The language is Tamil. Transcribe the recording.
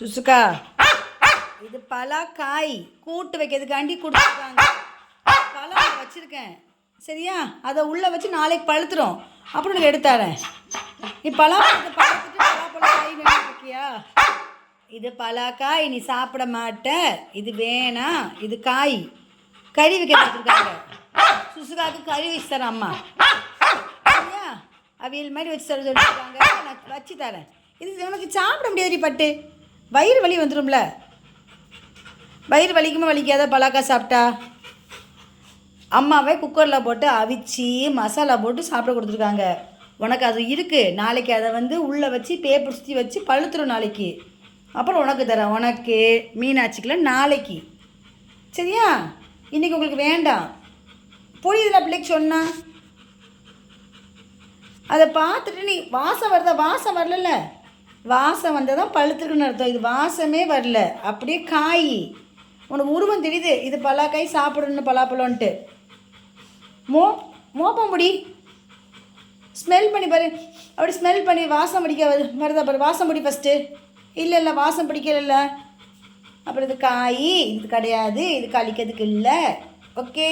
சுசுக்கா இது பலாக்காய். கூட்டு வைக்கிறதுக்காண்டி கொடுத்துருக்காங்க. பழம் வச்சுருக்கேன். சரியா? அதை உள்ளே வச்சு நாளைக்கு பழுத்துரும். அப்புறம் உனக்கு எடுத்தாரேன் நீ பலாப்பழத்தை பழுத்துட்டு பலாப்பழம் காய் இருக்கியா? இது பலாக்காய் நீ சாப்பிட மாட்ட. இது வேணாம் இது காய். கறி வைக்க வச்சுருக்காங்க சுசுகாவுக்கு கறி வச்சு தரேன் அம்மா. சரியா? அவியல் மாதிரி வச்சு தர சொல்லியிருக்காங்க. நான் வச்சு தரேன். இது உனக்கு சாப்பிட முடியாது பட்டு. வயிறு வலி வந்துடும்ல வயிறு வலிக்குமா வலிக்காத? பலாக்கா சாப்பிட்டா? அம்மாவே குக்கரில் போட்டு அவிச்சு மசாலா போட்டு சாப்பிட கொடுத்துருக்காங்க. உனக்கு அது இருக்குது நாளைக்கு அதை வந்து உள்ளே வச்சு பேப்பர் சுற்றி வச்சு பழுத்துரும் நாளைக்கு. அப்புறம் உனக்கு தரேன். உனக்கு மீனாட்சிக்கெலாம் நாளைக்கு. சரியா? இன்றைக்கி உங்களுக்கு வேண்டாம். புரியுதுல பிள்ளைக்கு சொன்னா? அதை பார்த்துட்டு நீ வாசம் வருதா? வாசம் வரல வாசம் வந்தால் தான் பழுத்துருக்குன்னு அர்த்தம். இது வாசமே வரல. அப்படியே காய். உனக்கு உருவம் தெரியுது. இது பலாக்காய் சாப்பிடணும் பலாப்பழம்ன்ட்டு. மோ மோப்பம் முடி. ஸ்மெல் பண்ணி பாரு. அப்படி ஸ்மெல் பண்ணி வாசம் பிடிக்க வரு. வருதா பாரு. வாசம் பிடி ஃபஸ்ட்டு இல்லை இல்லை வாசம் பிடிக்கல அப்புறம் இது காய். இது கிடையாது. இது கழிக்கிறதுக்கு இல்லை. ஓகே